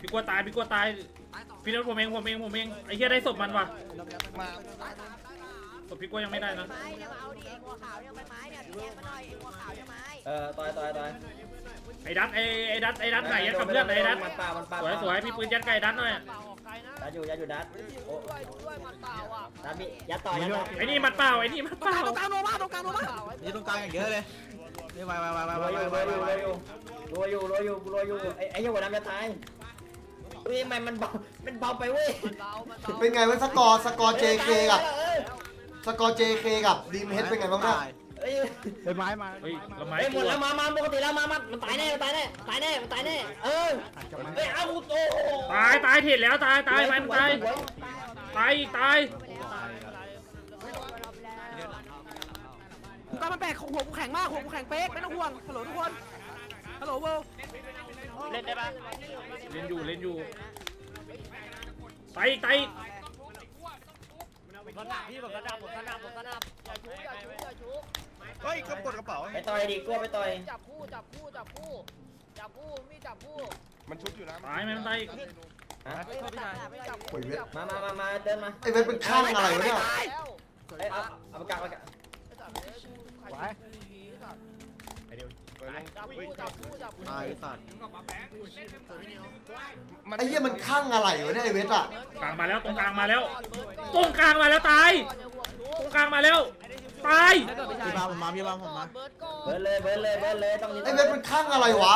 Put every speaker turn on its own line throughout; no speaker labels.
พี่กลัวตายพี่กลัวตายพี่นัทผมเองผมเองผมเองไอ้เหี้ยได้ศพมันว่ะศพพี่กลัวยังไม่ได้นะ
ไม้เนี่ยมาเอาดิไอ้หัวขาวเนี่ยไปไม้เนี่ยแทงมาหน่อยไอ้หัวขาวเนี่ยไม้
เออต่อยต่อยต่อย
ไอ้ดัตไอ้ไอ้ดัตไอ้ดัตไหนยัดกับเพื่อนไอ้ดัต
มันปลามันปลา
สวยสวยพี่ปืนยัดไก่ดัตหน่อย
ดัดอยู่ยัดอยู่ดัดโอ้ดัดมียัดต่อยยัดต่อย
ไอ้นี่มัดเปล่าไอ้นี่มัดเปล่า
ตรงกลางโนมาตรงกลางโนมา
นี่ตรงกลางอย่างเยอะเลยนี่ไปไปไปไป
ร
ไป
วยอยู่
ไป
รวย
ไป
อยู่รวยอยู่รวยอยู่รวยอยู่รวยอยู่ไอ้ไอ้เหี้ยหัวดำจะตาย เฮ้ยมันมันเบา มันเบาไปเว้ย
เป็นไงเว้ยสกอร์สกอร์ JK กับสกอร์ JK กับดีมเฮดเป็นไงบ้างเนี่ย
เอ้ย
เป็นไม้มา
เฮ้ยละไม้
เฮ้ยหมดแล้วมามาปกติแล้วมามามันตายแน่มันตายแน่ตายแน่มันตายแน่เออเฮ้ยเอาโอ้โห
ตายตายเถิดแล้วตายตายไปมันตาย
สวย
ตายอีกตาย
ก็มันแปลกหัวกูแข็งมากหัวกูแข็งเป๊กไม่ต้องห่วงฮัลโหลทุกคนฮัลโหลเวิ ล
เล่นอยู่เล่นอยู่ตายอีกตายอีก
เฮ้ยก็กดกระเป๋า
ไปต่อยดิกลัวไปต่อย
จับคู่จับคู่จับคู่จับคู่มีจับคู่
มันชุบอยู่นะ
ตายไหมมันตายอีก
ฮะ
เฮ้ยจับไม่จับ
โอ้ยเวท
มามามามาเดินมา
ไอ้เวทเป็นข้างอะไรวะเนี่ย
เอ้ยเอาเอาปากกาปากกา
จับคู่จับคู่จับคู่
ตายสัตว์
ไอ้เหี้ยมันข้างอะไรวะเนี่ยไอ้เวทอะ
กลางมาแล้วตรงกลางมาแล้วตรงกลางมาแล้วตายตรงกลางมาแล้วตาย
พี่บ้าผมมาพี่บ้าผมมา
เบิร์ด
เลยเบิร์ดเลยเบิร์ดเลยต้องนี้
ไอ้เวทมันข้างอะไรวะ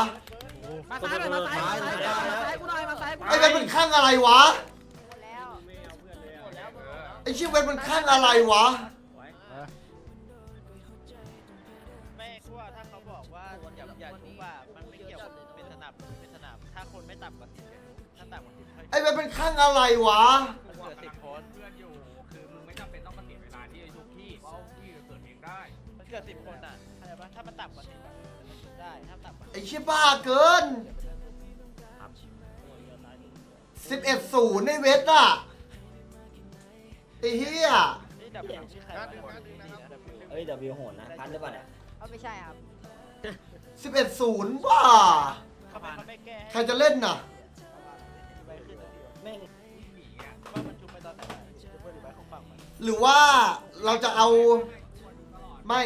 มาซ้ายมาซ้ายมาซ้ายกูหน่อยมาซ้ายกู
ไอ้เวทมันข้างอะไรวะไอ้เชี่ยเวทมันข้างอะไรวะ
ต่ำกว่าสิบถ้าต่ำกว่าสิบค่อย
ไอ้เวทมันข้างอะไรวะ
มันเกิดสิบคน
เพื่อนอยู่ คือมึงไม่จำเป็นต้องมาเสียเวลาที่ไอ้ทุกที่เพราะที่เกิดเองได้
มันเกิดสิบคนอะเข้าใจปะถ้ามันต่ำกว่าสิบอะได้ถ้าต่ำกว่า
ไอ้เชี่ยบ้าเกินสิบเอ็ดศูนย์ไอ้เวทอะไอ้เหี้ย
นี่ดับเบิลชื่อใครวะนี่นะดับเบิล
เอ้ยเดี๋ยววิวโหดนะ พันหรือเปล่าเนี่ย
เอาไม่ใช่ครับ
สิบเอ็ดศูนย์ว่ะ
ทำไมเขาไม่แก้
ใครจะเล่นน่ะ
ไปขึ้นสักทีวะ
แม่ง
ว่ามันชุบไปตอนไหนอะชุบไปหรือไปของฝั่งมัน
หรือว่าเราจะเอาไม่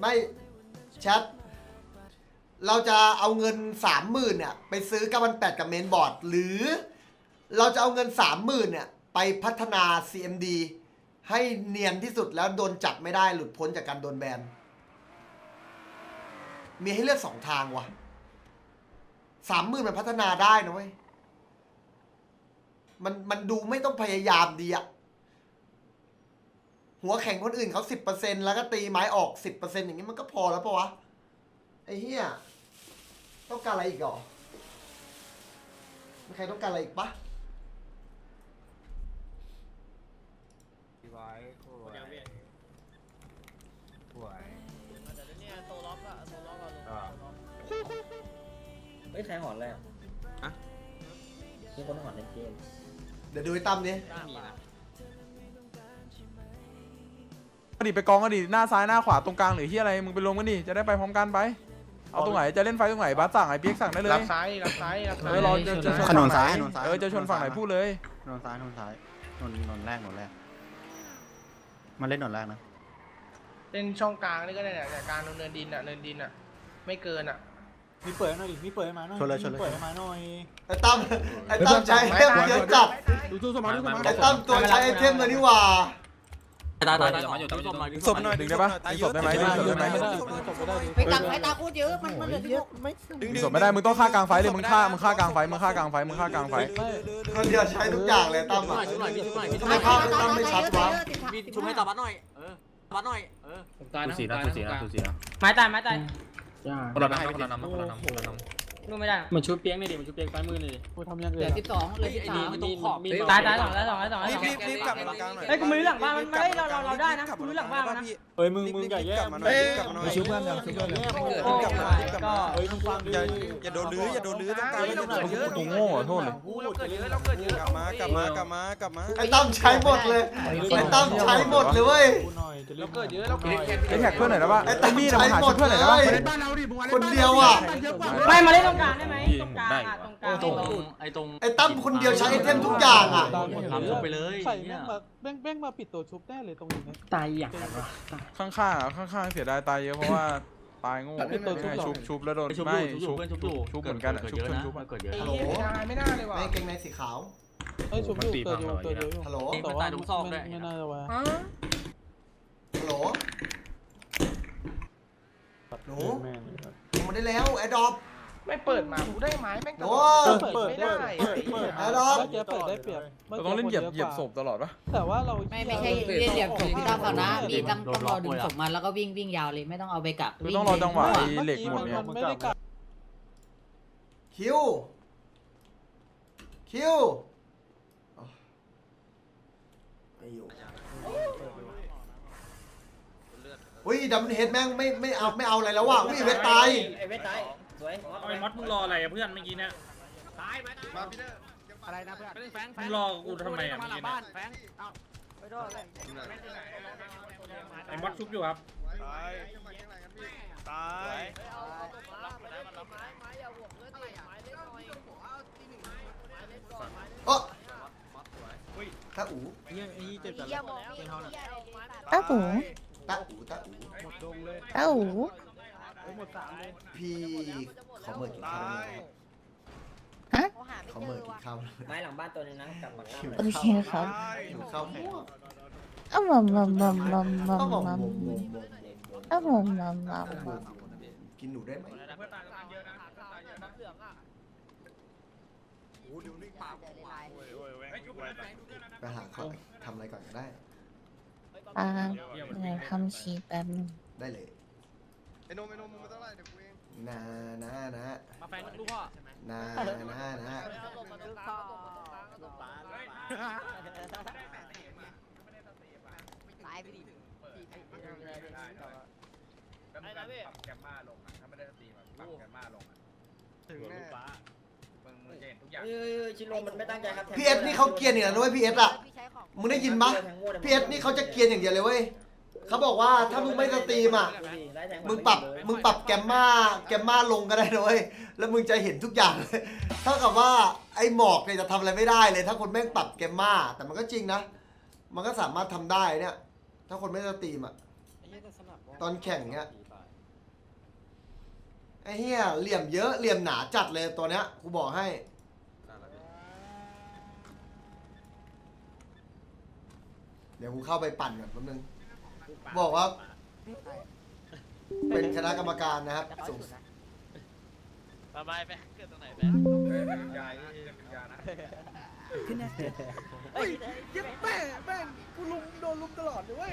ไม่แชทเราจะเอาเงินสามหมื่นเนี่ยไปซื้อ9 8 0กับเมนบอร์ด หรือเราจะเอาเงินสามหมื่นเนี่ยไปพัฒนา CMD ให้เนียนที่สุดแล้วโดนจับไม่ได้หลุดพ้นจากการโดนแบน มีให้เลือกสองทางว่ะ สามหมื่นมันพัฒนาได้นะเว้ย มันมันดูไม่ต้องพยายามดีอะหัวแข่งคนอื่นเขาสิบเปอร์เซ็นแล้วก็ตีไม้ออกสิบเปอร์เซ็นอย่างนี้มันก็พอแล้วปะวะ ไอ้เหี้ย ต้องการอะไรอีกหรอมีใครต้องการอะไรอีกปะ
ไว้สวยสวย
เฮ้ยใครหอนอะไรอะอะมีคนหอนในเกม
เดี๋ยวดูไอ้ตั้มนี้
ก็ดิไปกองก็ดิหน้าซ้ายหน้าขวาตรงกลางหรือที่อะไรมึงไปรวมกันดิจะได้ไปพร้อมกันไป เอาตรงไหนจะเล่นไฟตรงไหนบัสสั่งไอ้เปียกสั่งได้เลย
รับซ้ายรับซ้ายรับ
เอ
ซ้าย
อรอจะจะชน
ถน
ฝั่
น
งไหน
ซ้ายถนนซ้าย
เออจะชนฝั่งไหนพูดเลย
ถนนซ้ายถนนซ้ายถนนถนนแรกถนนแรกมาเล่นถนนแรกนะ
เล่นช่องกลางนี่ก็ได้เนี่ยกลางเนินดินอะเนินดินอะ ไม่เกินอะ
มีเปิดหน่อยดิมีเปิดมาหน่อยชนเลยชนเลย
ไอ้ตั้มไอ้ตั้มใช้ไอเทมเยอะจัด
ดูตู้สมาร์ทดูสมาร์ท
ไอ้ตั้มตัวใช้ไอเทมเลยนี่หว่า
ตายตายตายอยู่ตรงมา
ศพหน่อยดึงได้ปะดึงศพได้ไหมดึงศพได้ไหม
ไปตังไฟตาคูดเยอะมันมันเหลือที่พวก
ดึงศพไม่ได้มึงต้องฆ่ากลางไฟเลยมึงฆ่ามึงฆ่ากลางไฟมึงฆ่ากลางไฟมึงฆ่ากลางไฟ
คนเดียวใช้ทุกอย่างเลยตั้มอะทำไมภาพไอ้ตั้มไม่ชัดวะ
มีชุบให้ตาบัดหน่อย
ผมตายนะผมตายนะผมตายนะ
ไม้ตายไม้ตาย
คนละนำคนละนำคนละนำคนละนำ
ดูไม่ได้
มันชุบเปียงนี่ดิมันชุบเปียงซ้ายมือนี่ดิ
กูทำยังไง
เหลือสิบสองเหลือสิบสาม
ตรงขอบ
ตายตายสองแล้วสองแล้วสองแล้ว
รีบรีบรีบกลับมากลางหน่อย
เฮ้ยกูมือหลังบ้านมันไม่เราเราเราได้นะกูมือหลังบ้านมันนะ
เฮ้ยมึงมึงอย่าแย่
กลับมาหน่อยกลับมาหน่อย
ช่วยเพื่อนยังช่วยเพื่อนยัง
โอ้
กลับมา
ย
กลับ
ก็
มาเฮ้ยมึงฟังอย่าอย่าโดนลื้ออย่าโดนลื้อต้องการ
เราเกิดเยอะ
กูโง่ขอโทษเลย
เราเกิดเยอะเราเกิดเยอะ
กลับมากลับมากลับมากลับมา
ไอ้ตั้มใช้หมดเลยไอ้ตั้มใช้หมดเลยเว้ย
เราเกิดเยอะเราเกิดเยอะ
ไอ้แท็กเพื่อนหน่อยได้ปะ
ไอ้
ไอ้
ตั้ม
มีด
ใช้
มาหา
หม
ช่ว
ด
ยเพื่อนห
เล
น่อยได้ปะ
ยคนเดียวอะ
ไม่มาเล่นตรง
กลางได้ไหมตรงกลางได้
ตรงไอ้ตรง
ไอ้ตั้มคนเดียวใช้ไอเทมทุกอย่างอะ
ทำไปเลย
ใส่แม่งมาแม่งแม่งมาปิดตัวชุบแน่เลยตรงนี้
ตายอย่างไรวะ
ข้างๆอะข้างๆเสียดายตายเยอะเพราะว่าตายโง่
เป็นตัวชุบเหรอ
ชุบชุบแล้วโดน
ชุบ
ไม่
อยู่
ชุบ
เพื่อนชุบ
ชุ
อบยู่
ชุบเหมือนกันอะ
เกิด
ชุบ
เยอะ
ชุบ
นะ
ชุบอะ
เกิดเยอะ
ฮัลโหล
ไม่น่าเลยว่ะ
ไม่เกงในสีขาว
เอ้ยชุบอยู่เกิดอยู่เกิดอยู่
ฮัลโหล
แต่ว่าไม่ไม่น่าจะว่า
ฮัล โหลหนูลงมาได้แล้วแอดดอป
ไม่เปิดมากูได้ไหมแม่ง
โอ้
เปิดไม่ได้
แอดดอป
เมื่อกี้เปิดได้เปรียบ
เราต้องเล่นเหยียบเหยียบศพตลอดปะ
แต่ว่าเรา
ไม่ไม่ใช่เรียกเหลี่ยมถูกพี่ตั้มก่อนนะพี่ตั้มต้องรอดึงศพมาแล้วก็วิ่งวิ่งยาวเลยไม่ต้องเอาไปกัก
คือต้องรอจังหวะไอ้เหล็กหมดเนี่ย
มันไม่ได้กัด
คิว คิวไม่อยู่ อุ้ยดัมเฮดแม่งไม่ไม่เอาไม่เอาอะไรแล้วว่ะอุ้ยเวทตาย
ไอ้เวทตายสวย
เอาไอ้มอสมึงรออะไรอะเพื่อนเมื่อกี้เนี่ย
อะไรนะเพื่อนแฟงแฟ
มึ
ง
งรอกูทำไมอะ
มา
เมื่อ
หลั
กี้
ง
เนี่ย
บ้านแฟงเอา
ไปโดนเลย
ไอ้มอสชุบอยู่ครับ
ตาย
เอ๋อ ตาอู
เยี่ยมแล้ว
ตาหู
ตาอูตาอู
ตาหู
พี่เขาเมิดกินข้าวได้ไหม
เขาหาไม่
เขา
เจ
เมิ
อ
ดกิน
ว่ะ
ข้าว
ไม้หลังบ้านตัวนึงนะกลับมาข้าม
โอเคครับ
หิวข้าวม่วง
อ้าวมัมมัมมัมมัมมัม
ต้องบอก
มัม
วงวงวงวง
อ้าวมัมมัมมัม
วงกินหนูได้ไหมไปหาเขาทำอะไรก่อนก็ได้
ปาไหนทำชีแป๊บนึง
ได้เลย
ไอ้นมไอ้นมมึงมาเท่าไหร่เดี๋ยวกูเอง
นานะนะ
มาแฟงลูกพ่อ
นานะนะ
ตายไปดิ
ไอ้นะพี่ปรับแกมมาลงอะถ้าไม่ได้สตรีมอะปรับแกมมาลงอะ
ถึงแน่
มึงมึงจะเห็นทุกอย่าง
เอ้ยชิโร่มันไม่ตั้งใจครับ
พี่เอสนี่เขาเกรียนอย่างนั้นด้วยพี่เอสอะ
พี่ใช้ของ
มึงได้ยินปะพี่เอสนี่เขาจะเกรียนอย่างเดียวเลยเว้ยเขาบอกว่าถ้ามึงไม่สตรีมอะ มึงปรับมึงปรับแกมมาแกมมาลงก็ได้นะเลยแล้วมึงจะเห็นทุกอย่างเลยเท่ากับว่าไอ้หมอกเนี่ยจะทำอะไรไม่ได้เลย ถ้าคนแม่งปรับแกมมาแต่มันก็จริงนะ มันก็สามารถทำได้เนี่ย ถ้าคนไม่สตรีมอะ ตอนแข่งเนี้ยไอ้เหี้ยเหลี่ยมเยอะเหลี่ยมหนาจัดเลยตัวเนี้ยกูบอกให้ เดี๋ยวกูเข้าไปปั่นก่อนแป๊บนึง บอกว่า เป็นคณะกรรมการนะครับส่ง
มาไปไปเกิดตรงไหนไป
เฮ้ยเป็นยานะเป็นยานะ
เฮ้ยยิบแม่แม่งกูลุมโดนลุมตลอดเลยเว้ย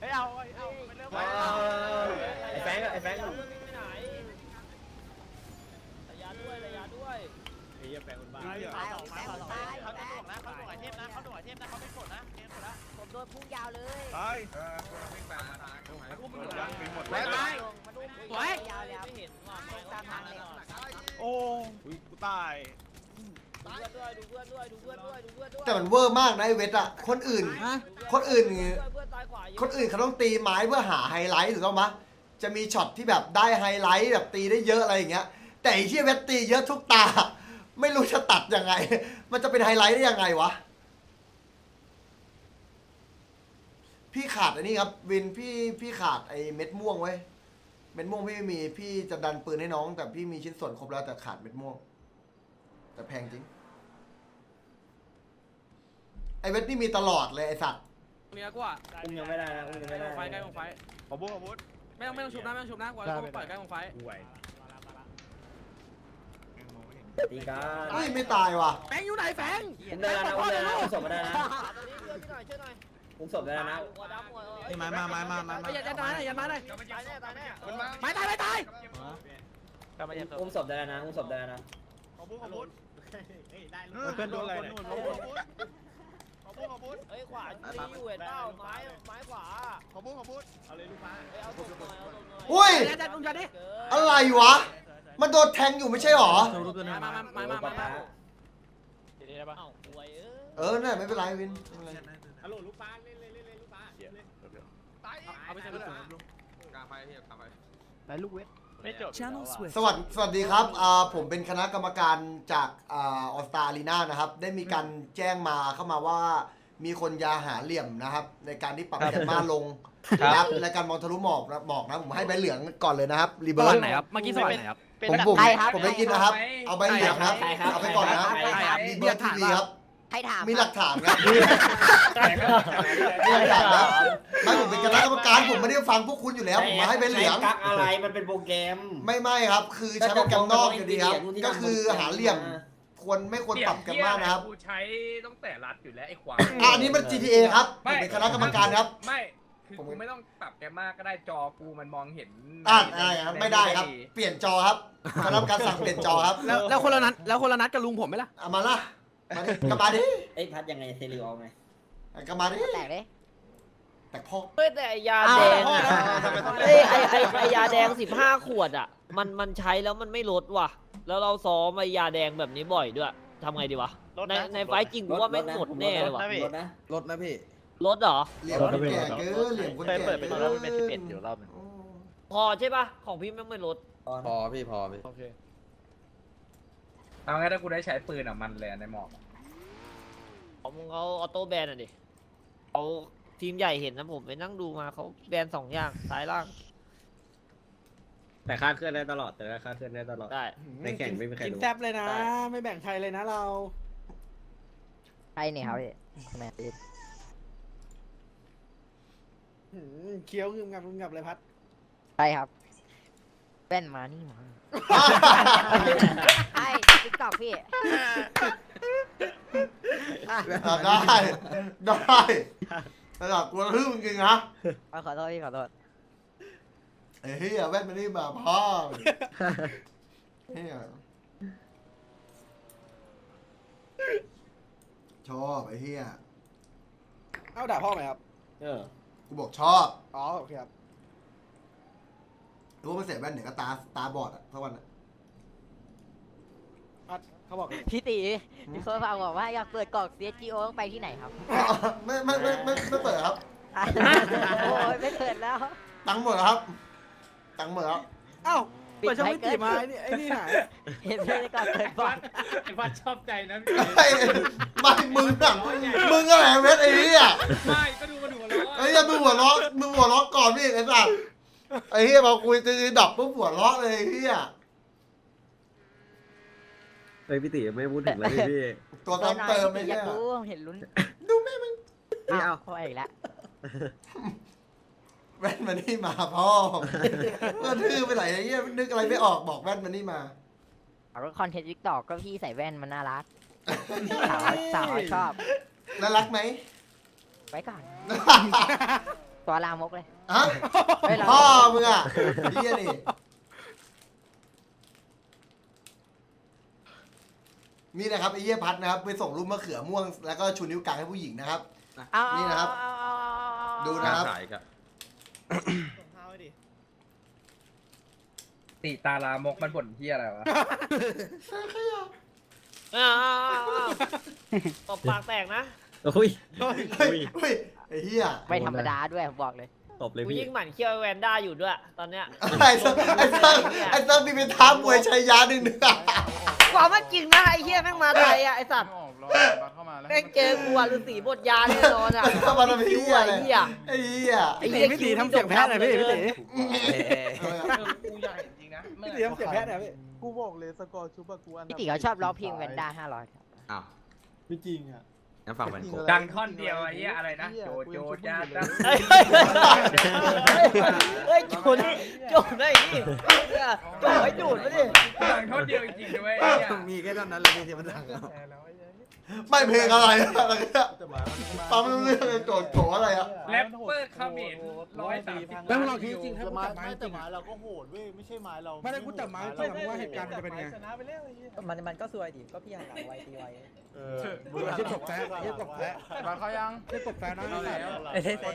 เฮ้ยเอาเอาไปเรื่องไป
ไอ้แฟงอะไอ้แฟง
ระยะด้วยระยะด้วย
ไอ้ เหี้ยแปลงคนบ้า
ตายออกตายออกตาย
เขาจะหน่วงนะเขาหน่วงไอเทมนะเขาหน่วงไอเทมนะเขาไม่กดนะเกมกดนะ
ผมโดนพุ่งยาวเลย
ตายเออคนวิ่งแปลงมาทางตรงไหนกูมันยังมีหมด
ไป
เลย
ไป
ตาย
มาดู
สวย
ยาวแล้ว
ไม่เห็นว่า
ตามทางเลย
โอ้ยกูตาย
ดูเพื่อนด้วยดูเพื่อนด้วยดูเพื่อนด้วยดูเพื่อนด้วย
แต่มันเวอร์มากนะไอเวทอะคนอื่น คนอื่น
เพื่อนตายขวาเยอะ
คนอื่นเขาต้องตีไม้เพื่อหาไฮไลท์ถูกต้องปะจะมีช็อตที่แบบได้ไฮไลท์แบบตีได้เยอะอะไรอย่างเงี้ยแต่ไอ้เชี่ยเวทตีเยอะทุกตา ไม่รู้จะตัดยังไง มันจะเป็นไฮไลท์ได้ยังไงวะ พี่ขาดอันนี้ครับ วินพี่พี่ขาดไอ้เม็ดม่วงไว้ยเม็ดม่วงพี่ไม่มีพี่จะดันปืนให้น้อง แต่พี่มีชิ้นส่วนครบแล้วแต่ขาดเม็ดม่วง แต่แพงจริง ไอ้เวทนี่มีตลอดเลยไอ้สัตว์
เมียกูอะ
อุ้มยังไม่ได้นะอุ้มยัง
ใก
ไม่
ล้
ได้
วงไฟใกล้วงไฟ
ขอบุ้งขอบุ้ง
ไม่ต้องไม่ต้องชุบนะไม่ต้องชุบนะกูปล่อยใกล้วงไฟ
ห่วย
ตีกัน
เฮ้ยไม่ตายว่ะ
แฟงอยู่ไหนแฟง
อุ้มได้แล้วนะอุ้มได้แล้วนะอุ้มศพมาได้แล้วนะ
ตอนนี้ช่วยหน่อยช่วยหน่อย
อุ้มศพได้แล้วนะ
หัวดำหัว
ไอ้ไม้มาไม้มาไม้มา
อย่าอย่าตายนะอย่ามาเลย
ตายแน่ตายแน่
ไม่ตายไม่ตาย
อุ้มศพได้แล้วนะอุ้มศพได้แล้วนะ
ขอบุ้งขอบุ้ง
เพื่อนโดนอะไรเนี่ย
ขอบุ้งขอบุ้งขอบุ้ง
เฮ้ยขวามีอยู่เห็นเปล่าไม้ไม้ขวา
ขอบุ้งขอบุ้ง
เฮ้ยเอาตกหน่อยเอาตกหน่อย
อุ้ย
อย่าอย่าลุงอย่าดิ
เกิน
อะไรวะ มันโดนแทงอยู่ไม่ใช่หรอ
มามามามามามา
เอ้าป่วยเออ
เออน่ะไม่เป็นไรวินไม่เป็นไร
ฮัลโหลลูกป้าเล่นเล่นเล่นเล่นลูกป้า
ตาย
เอาไปใส่ลูก
กลางไฟที่กลางไฟ
ไหนลูกเวท
ไป
ไม่จบอยู่แล้วอะ
สวัสดีสวัสดีครับอ่าผมเป็นคณะกรรมการจากอ่าออสตาอารีนานะครับ ได้มีการแจ้งมาเข้ามาว่า มีคนยาหาเหลี่ยมนะครับ ในการที่ปรับแกนมาลงนะครับในการมองทะลุหมอกนะหมอกนะผมให้ใบเหลืองก่อนเลยนะครับรี
ส
เบิ
วั
ร์
ส
ด
ดีครับเมื่อกี้สวัสดีครับ
เป็น
ผม
แบบ
ผม
ใครครับ
ผมได้ยินนะครับ เอาใบเหลืองนะครับ
ใครครับ
เอาไปก่อนนะ
ใครครับ
รีเบิร์ดทีวีครับ
ให้ถาม
มีหลักฐานครับมีหลักฐานครับไม่ผมเป็นคณะกรรมการผมไม่ได้ฟังพวกคุณอยู่แล้วผมมาให้ใบเหลือง
กักอะไรมันเป็นโปรแกรม
ไม่ไม่ครับ คือใช้โปรแกรมนอกอยู่ดีครับก็คือหาเหลี่ยม ควรไม่ควรปรับกันมากนะครับ
กูใช้ตั้งแต่รัดอยู่แล้วไอ้ควาย
อะอันนี้มัน GTA ครับผมเป็นคณะกรรมการครับ
ไม่คือกูไม่ต้องปรับแกมมากก็ได้จอกูมันมองเห็น
อ่าอะไรครับไม่ได้ครับ เปลี่ยนจอครับคณะกรรมการสั่งเปลี่ยนจอครับ
แล้วแล้วคนละนัดแล้วคนละนัดกับลุงผมไหมล่ะ
เอามาละมาดิกลับมาดิ
ไอ้พัดยังไงเซริออกไง
กลับมาดิ
แตกเลย
แต่พ่อ
เฮ้ยแต่ไอ้ยา
อ้าว
แดง
พ่อ
อะ
นะทำไมต้อง
เอ้ยไอไอไอยาแดงสิบห้าขวดอะ มันมันใช้แล้วมันไม่ลดว่ะ แล้วเราซ้อมไอยาแดงแบบนี้บ่อยด้วยทำไงดีวะ
รถ
ใน
นะ
ในไฟล์จริงกูว่าไม่งหมดแน่เลยว่ะ
รถนะพี่
รถนะ
รถนะพี่
ลดเหรอ
เหลี่ยมคนแก่เกินเหลี่ยมคน
เคย
แก่
เปิดเป็นตัวแล้วมันเป็นสิบเอ็ดอยู่รอบหนึง
พอใช่ปะของพี่แม่งไม่ลด
พอพี่พอพี่
โอเค
เอางั้นถ้ากูได้ใช้ปืนอะมันเลยอะในหมอก
ของมึงเขาออโต้แบนอะดิเขาทีมใหญ่เห็นนะผมไปนั่งดูมาเขาแบนสองอย่างซ้ายล่าง
แต่คาดเคลื่อนได้ตลอด แต่คาดเคลื่อนได้ตลอด
ได้
ในแข่งไม่มีใคร
กิน
รู้
แซบเลยนะไม่แบ่งใครเลยนะเรา
ใครเนี่ยครับพี่ทำไมพี่
หืมเคี้ยวงึมงับงึมงับเลยพัด
ใครครับแว่นมานี่มาไอ้ติ๊กตอกพี่
อะได้ ได้ระดับกูทึ่งจริงๆนะ
เอาขอโทษพี่ขอโทษ
ไอ้เฮียแว่นมันนี่มาพ่อเฮียชอบไอ้เฮีย
เอ้าด่าพ่อไหมครับ
เออ
กูบอกชอบ
อ๋อโอเคครับ
รู้ว่ามันเสียแว่นเดี๋ยวก็ตาตาบอดอะสักวันอะ
พัดเขาบอก
พี่ตีมีคนฝากบอกว่าอยากเปิดกล่อง CSGO ต้องไปที่ไหนครับ
ไม่ไม่ไม่ไม่ไม่เปิดครับ
โอ้ยไม่เปิดแล้ว
ตังค์หมดแล้วครับ ตังค์หมดแล้ว
เอ้า
ปิด
เปิดช่อง
ไว้
มิ
เกิ
ติ
น
มาไอ้นี่ไอ้นี่หาย
เห็นเลยก่อนเปิดบอ
พั
ล
ดไอ้พัดชอบใจนะพี่
ไอ้ไม่มึงอะมึงอะไรเวทไอ้เหี้ย
ไม่ก็ดูมาดูแล้ว
ไอ้เหี้ยมึงหัวเราะมึงหัวเราะก่อนพี่ไอ้สัสไอ้เหี้ยพอคุยจะดับปุ๊บหัวเราะเลยไอ้เหี้ย
เฮ้ยพี่ติไม่พูดถึงแล้วพี่พี่
ตัวเติมเติมไอ้
อ
เหี้
ยายกรู้เห็นลุ้น
ดูแม่มึง
ไม่เอา
พ่ออีกแล้ว
แว่นมานี่มาพ่อก็ทื่อไปไหนไอ้เหี้ยนึกอะไรไม่ออกบอกแว่นมานี่มา
เอาก็คอนเทนต์ทิกตอกก็พี่ใส่แว่นมันน่ารักสาวสาวชอบ
น่ารักไหม
ไว้ก่อนตัวลามกเลย
ฮะ
เฮ้ยเรา
พ่อมึงอะไอ้เหี้ยนี่นี่นะครับไอ้เหี้ยพัดนะครับ ไปส่งรูปมะเขือม่วงแล้วก็ชูนิ้วกลางให้ผู้หญิงนะครับ
เอา
นี่นะครับ
เอาเอาเอาเอาเอา
ดูนะ ครับ
ติตาลามกมันบ่นที่อะไรวะ
อ้าวอ้าวอ้าวอ้าวตบปากแตกนะ
โอ้ย
เฮ้ยเฮ้ยไอ้เหี้ย
ไม่ธรรมดาด้วยผมบอกเลย
ตบเลย
กู
พี่
ยิ่งหมั่นเคี้ยวไอ้แวนด้าอยู่ด้วย ตอนเนี้ย
ไอ้เซิร์ฟไอ้เซิร์ฟไอ้เซิร์ฟมีเป็นท้ามวยชัยยาหนึ่งหนึ่ง
ความว่าจริงนะไอ้เหี้ยแม่งมาไทยอะไอ้สัตว์
อบัตรเข้ามาแล้ว
แม่งเจอกูอะฤาษีบทยาแน่นอนอะ
เข้ามาทำไอ้เหี้ย
ไอ้เหี้ย
ไอ้เหี้ย
พี่ตีพี่ตีทำเสียงแพ้หน่อยพี่พี่ตี
กูอยากเห็นจริงนะ
พี่ตีทำเสียงแพ้หน่อยพี่
กูบอกเลยสกอร์ชูบะกูอันดั
พี่ติเขาชอบร้องเพลงแวนด้าห้าร้อย
อ้าว
ไม่จริงอะ
งั้นฟังมันโก
ดังท่อนเดียวไอ้เหี้ยอะไรนะ โจโจจ้าจ้า
เฮ้ยเฮ้ยเฮ้ยจุดจุดได้นี่เนี่ยจุดไว้จุดม่ดิ
ดังท่อนเดียวจริงๆด้วยไอ้เหี้ย
มีแค่ท่อนั้นแหละที่มันดังแล้ว
ไม่เพลงอะไรอะไรเนี่ยฟังไม่รู้เรื่องเลยโจทย์โจอะไรอะ
แรปเปอร์เขมรร้อยสามสิบ
แล้วเราคิดจริงถ้ากู
ไม้
จับไม้จ
แต่
ริง
ไม้
อะ
เราก็โหดเว้ยไม่ใช่ไม้เรา
ไม่ได้กูจับไม้จริงว่าเหตุการณ์มันจะเป็นไง
มันมันก็สวยดิ ก็พี่หันหลังไวตีไว
เออ
มึงอย่าตกแพ้อย่าตกแพ้
บัตรเขายัง
อย่าตกแพ้นะ
เอาแล้ว
แต่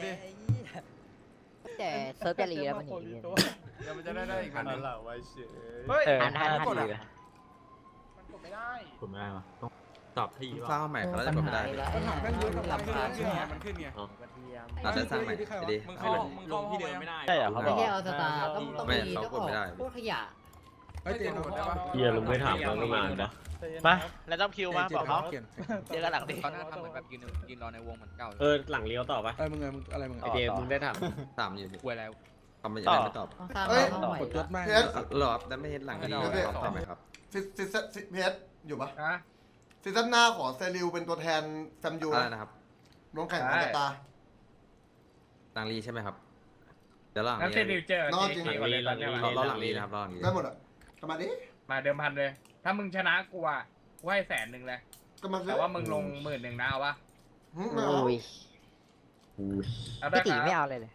แต่เซิร์ฟจะรีแล้วมันหนีเนี่ย
เดี๋ยวมันจะได้ได้อีกอันหนึง
เราไว้เฉย
เฮ้ย
หันหันหัน
กด
ดี
อะ
กว่า
มันกดไม่ได้
ผมไม่ได้วะ
ตอ บที
สร้างใหม่เขาจะกดไม่ได้
ปัญหาแม่งเยอะกับ
ลำคาญ
ขึ้นไงมันขึ้นไง
เราจะสร้างใหม่ดิ
มึงเข้ามึงเข้าที่เดิมไม่ได้
ใช่เหรอเขาบ
ไม่
อก
ใช่เอาสตาร์ต้องต้อง
ไม่
มี
เขา
ต้อง
กดไม่ได้
ออกพวกขยะ
ไอ้เจนกดได้ปะ
เฮียลุงไม่ถามเราตั้งนานนะ
มาแล้วต้องคิวมาบอกเขา
เปลี่ยน
เจอกันหลังดิ
เขาหน้าทำเหมือนแบบยืนยืนรอในวงเหมือนเก่า
เออหลังเลี้ยวต่อปะ
ไอ้มึงไงมึงอะไรมึง
ไอเจมมึงได้ถาม
ตามอยู่
ป่วยอะไร
ทำไมยังไม่ตอบ
ต้องสร้าง
เอ้ย
ห้องใหม่
กดยศแม่ง
เพชร
รอบแต่ไม่เห็นหลังนี้ตอบไหมครับ
ซิซิซิซิเพชรอยู่ปะ
ฮะ
ซีซั่นหน้าขอเซริวเป็นตัวแทนแฟมยู
อะไรนะครับ
ลงแข่งกับสตาร์
หลังรีใช่ไหมครับ เดี๋ยวหลัง
งั้น
รี
เซนิวเจอ
น้องจริง
เก่งกว่าเลยตอนเนี้ย
รอ
มาร
อหลังรีนะครับรอหลังรี
ได้หมดอะก็มาดิ
มาเดิมพันเลย ถ้ามึงชนะกูอะกูให้แสนหนึ่งเลย
ก็มาสิ
แต่ว่ามึงลงหมื่นหนึ่งนะเอาปะ
หึไม่เอา
เอาได้ครับไม่เอาเลยเลย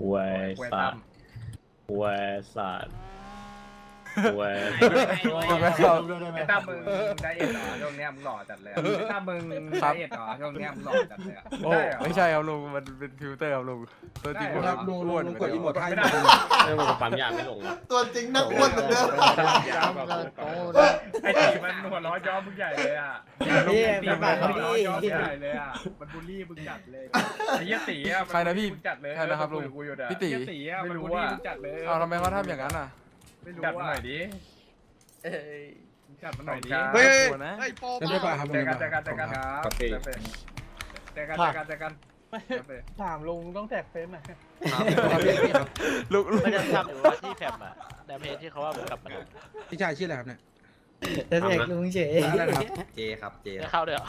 หวย
เว
สั
ตั
ต
ม
ว์หวยสัตว์ หวย
ไอ้ตั้มมึงมึงไดเอทเหรอช่วงเนี้ยมึงหล่อจัดเลยอะไอ้ตั้มมึงไดเอทเหรอช่วงเนี้ยมึงหล่อจัดเลยอะ
โอ้
ได้เหรอ
ไม่ใช่ครับลุงมันเป็นฟิลเตอร์ครับลุงตัวจริง
ได้เหรอ
ลุงอ้วนกดอีโมดให้
ไม่ได้
เออมันก็ปั๊มยาไม่ลงวะ
ตัวจริงนักอ้วนเหมือนเดิม
ไอ้ตีมันหัวล้อย้อมมึงใหญ่เลยอะตีมันหัวล้อย้อมมึงใหญ่เลยอะมันบูลลี่มึงจัดเลยไอ้เหี้ยตีอะมัน
ใครนะพี่
มึงจัดเลย
ใครนะครับลุง
เออกูอยู่เด้อ
พี่ตี
ไอ้เหี้ยตีอะมันบูลลี่มึงจัดเลย
เอาทำไมเขาทำอย่างนั้นอะ
ไม่รู้จัดมาหน่อยดิมึงจัดมาหน่อยดิ
เฮ้ยนะ
เจอกันเจอกันเจอกันเจอกันครับเจอกันเจอกันเจอกันเจอกัน
ถามลุงต้องแท็กเฟซหน่อย
ลุงลุง
ไม่ได้ทำอยู่ว่าที่แฟมอะแต่เพจที่เขาว่ามึงกลับมา
พี่ชายชื่ออะไรครับเนี่ย
แต่เด็กลุงเฉย
อะไรนะครับ
เจครับ เจ
ได้เข้าด้วยเหรอ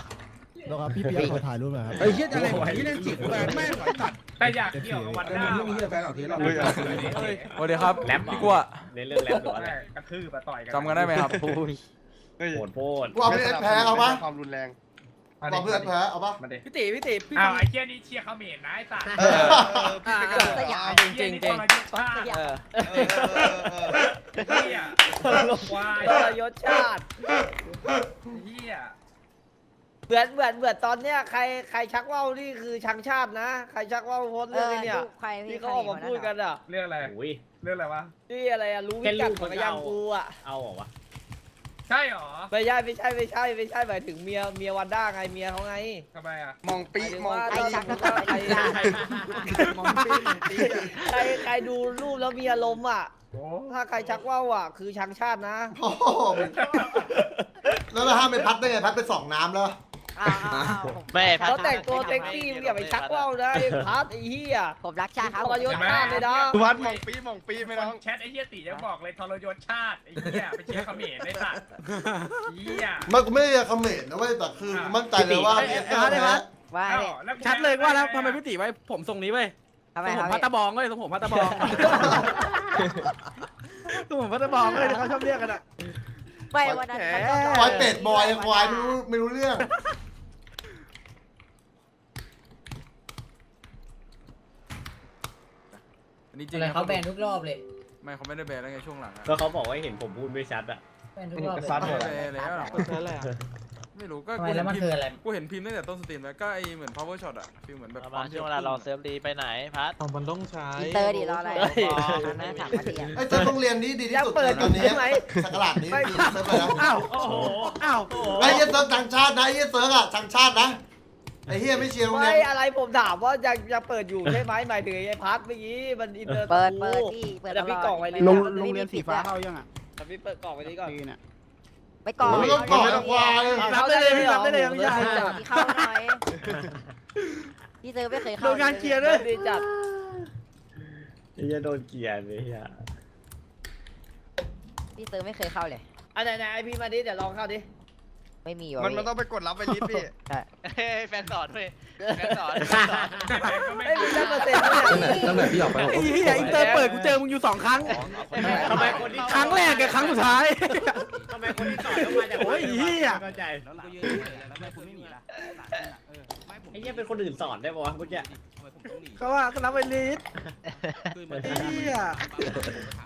ลงครับพี่เปียกขอถ่ายรูปหน่อยครับ
ไอ้เหี้ยอะไรของที่เล่นจิกแฟนแม่งไหวตัด
แต่อยากเกี่ยวกับวันหน้า
เรื่องนี้แฟนออกทีเรา
เฮ้ย
สวัสดีครับพี่กัว
ในเรื่องแรปหรืออะไร
กระทืบมาต่อยกัน
จำกันได้ไหมครับ
โหดโพด
กูเอาเพื่อนแพ้เอาปะ
ความรุนแรง
กูเอาเพื่อนแพ้เอาปะ
มาดิ
พี่ตีพี่ตีพี่
อ้าว
ฟัง
ไอ้เชี่ยนี่เชียร์เขมรนะไอ้สัตว์
เออ
สยาม
จริงจริงจริงเฮียควาย
ทรยศชาติ
เฮีย
เหมือนเหมือนเหมือนตอนเนี้ยใครใครชักว่าวนี่คือชังชาตินะ ใครชักว่าวโพสต์เรื่องไอ้เนี่ยที่เขาออกมาพูดกันอะ
เรื่องอะไร
โอ้ย
เรื่องอะไรวะ
ที่อะไรอะรู้พิกัดของยังกูอะ
เอาเหรอวะ
ใช่หรอ
ไม่ใช่ไม่ใช่ไม่ใช่ไม่ใช่หมายถึงเมียเมียวันด้าไงเมียเขาไง
ทำไมอะ
มองปีมองใครชักใครใครใครดูรูปแล้วมีอารมณ์อะ
โอ้
ถ้าใครชักว่าวอะ คือชังชาตินะ
โอ้โหแล้วเราห้ามไปพัดได้ไงพัดไปสองน้ำแล้ว
ไม่พัด
เขาแต่งตัวเซ็กซี่มึงอย่าไปชักว่าวนะไอ้พัดไอ้เหี้ย
ผมรักชาติครับ
ทรยศชาติเลยนะ
วัดมองปีมองปีไม่น้อง แชทไอ้เฮียตียังบอกเลยทรยศชาติไอ้เฮียไปเชียร์เขมรไอ้สัตว์เฮีย
มันกูไม่ได้คอมเมนต์นะเว้ยแต่คือกูมั่นใจเลยว่าเอสแพ้
ว่า
อ้าว
เนี่ย
แล้วกู
ชัดเลยว่าแล้วทำไมพี่ตีไว้ผมทรงนี้เว้ย
ทำไม
ทรง
ค
ผ
รับ
มพัตตาบองเว้ยทรงผมพัตตาบองทรงผมพัตตาบองเลยเขาชอบเรียกกันอะ
ไม่วันนั้น
ควายเป็ดบอยควายไม่รู้ไม่รู้เรื่อง
นนี้จริ
อะ
ง
ไรเขาแบนทุกรอบเลย
ไม่เขาไม่ได้แบนแล้วไงช่วงหลังอะ
ก็เขาบอกว่าเห็นผมพูดไม่ชัดอะ
แบนทุกรอบเลย
ไม่ได้แบนแล้วอะ
นั่นแหละ
ไม่รู้ก็
ทำไม
กู
แล้
เห็
วนมัน
พิม
คือ
พ์
อะไร
กูเห็นพิมพ์ตั้งแต่ต้นสตรีมแล้วก็ไอเหมือน power shot อะฟีลเหมือนแบบ
มาช่วงเวลาเราเซิร์ฟรีไปไหนพัด
มันต้องใช้
อินเตอร์ดิรออะไร
เฮ้ย
หน้าถามมาดี
ไอ้เจ้าโรงเรียนนี้ดีที่
ยัง
สุด
เปิด
ตอนนี้
ใช่ไหม
สักหลาดนี้ดีเซิร์ฟไปแล้ว
อ้าว
โอ้โห
อ้าว
ไอ้เหี้ยเซิร์ฟต่างชาตินะไอ้เหี้ยเซิร์ฟอะต่างชาตินะ ไอ้เหี้ยไม่เชียร์โรงเรี
ไม่
ยน
อะไรผมถามว่ายังยังเปิดอยู่ใช่ไหมหมายถึงไอ้พัดเมื่อกี้มันอินเตอร์
เปิดเปิดพี่เปิด
แต่พี่กล่องไว้เลย
โรงโรงเรียนสีฟ้าเข้ายังอะ
แต่พี่เปิดกล่องไว้นี้ก่อน
ปีน่ะ
ไปก่อน
มันก็ก่อนนะควาย
รับได้เลยรับได้เลยพี่ชายจัด
พี่เข้าหน่อยพี่เซอร์ไม่เคยเข้า
โรงงานเคลียร์ด้วย
ดีจัด
ไอ้เหี้ยโดนเกลียร์เลยเฮีย
พี่เซอร์ไม่เคยเข้าเลย
อันไหนๆไอพี่มาดิเดี๋ยวลองเข้าดิ
ไม่มีวะ
มันมันต้องไปกดรับไปลิฟต์พี่
เฮ้ยแฟนสอนเว้ยแฟนสอนแฟนสอน
เอ้ยมีได้เปอร์เซ็นต์ด้วยเนี่ย
ตั้งแต่พี่ออกไป
ไอ้เหี้ยอินเตอร์เปิดกูเจอมึงอยู่สองครั้ง
ทำไมคนที่
ครั้งแรกกับครั้งสุดท้าย
ทำไมคนที่ต่อยต้องมาจาก
โอ้ยเหี้ย
เข้าใจไอ้เหี้ยเป็นคนอื่นสอนได้ปะวะเมื่อกี้
เขาว่าก็รับไปลิสไอ้เหี้ย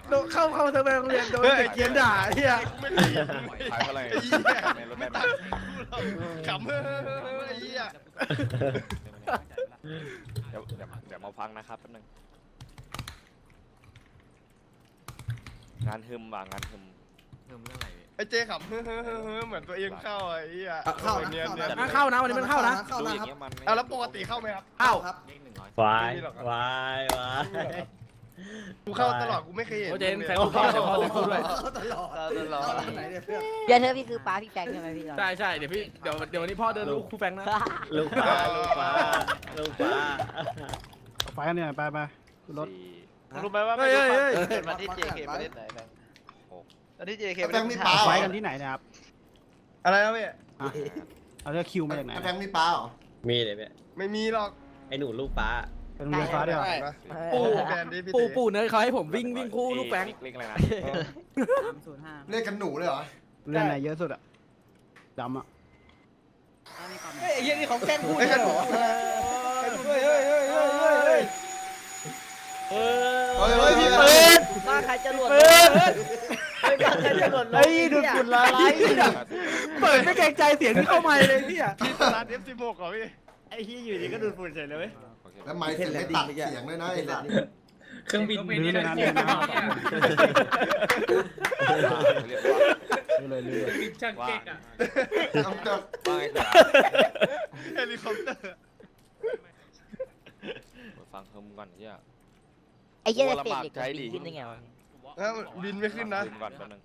โดนเข้าเข้าเธอไปโรงเรียนโดนเด็กเขียนด่าไอ้เหี้ย
ขายอะไรในรถได้ไหม
ขำเฮ้ยเฮีย
เดี๋ยวเดี๋ยวเดี๋ยวมาฟังนะครับแป๊บนึงงานฮึมว่ะงานฮึม
เพิ่มเรื่องอะไรเนี่ย
ไอ้เจขำเฮ้อเฮ้อเฮ้อเฮ้อเหมือนตัวเองเข้าไอ้เหี้ย
เข้า
เนียนเนียน
นะเข้านะวันนี้มันเข้านะ
ดูอย่างเงี้ยมันไม่
เอาแล้วปกติเข้าไหมครับ
เข้า
วายวายวาย
กูเข้าตลอดกูไม่เคยเห็น
โอเจน
มึง
ใส่
ลย
ข้อใส่ข้อใส่ข้อด้วย
ตลอด
เราจะรอ
ไหนเนี่ยเพื่อน
เดี๋ยวเธอพี่คือป้าพี่แฟงใช่ไหมพี่
ใช่ใช่เดี๋ยวพี่เดี๋ยวเดี๋ยววันนี้พ่อเดินลูกคู่แฟงนะ
ลูกปลาลูกปลาลูกปลา
ไปกันเนี่ยไปไปรถ
รู้ไหมว่า
เฮ้ยเฮ้ยเฮ้ย
เกิดมาที่ JK ประเทศไหนแบงค์ ตอนที่ JK
แฟงมีปลาเหร
ไป
อ
กันที่ไหนเนะครับ
อะไรนะพี่
อะเอาเรื่องคิวมาจากไหน
แฟงมีปลาเหรอ
มีเลยเนี่ย
ไม่มีหรอก
ไอ้หนูลูกปลา
เป็นโรงเรียนฟ้าเดียว
เห็นปะ
ปู่
แบรนด์ดิพี่
ปู่
เต๋
ปู่เนยเขาให้ผมวิ่งวิ่งคู่ลูกแฟง
เล็กอะไรนะ
เรียกกันหนูเลยเหรอ
เรียนไหนเยอะสุดอะดำอะ
เฮ้ยไอ้เหี้ยนี่ของแกล้งพูด
ไอ้กันหนู
เฮ้ยเฮ้ยเฮ้ยเฮ้ยเฮ้ยเฮ้ย
เฮ้ยเฮ้ยพี่
เปิ ดบ้านใครจะหล่นเปิดเฮ้ยบ้านใครจะหล่นเฮ้ยดูดฝุ่นละไร
เปิดไม่เกรงใจเสียงที่เข้ามาเลยพี่อะ
ที่ตลาด F16 เหรอพี่
ไอ้ที่อยู่ดีก็ดูดฝุ่นเฉยเลยเว้ย
แล้วไมค์เสียงไม่ตัดเสียงด้วยนะไอ้สัตว์
เครื่องบิน
ลื้อเลยนะลื้อนะลื้อเลยลื้อเลย
บินช่างเก๊กอะ
ต้องจะ
ว่าไงครับ
เฮลิคอปเตอร์
ฟังเพิ่มก่อนเฮีย
ไอ้เหี้ย
โอ้
จะเปลี่ยน
ลำบาก
เหล็ก
ใจดิ
ขึ้นได้ไงวะ
แล้วบินไม่ขึ้นนะ
ลืมก่อนแป๊บนึง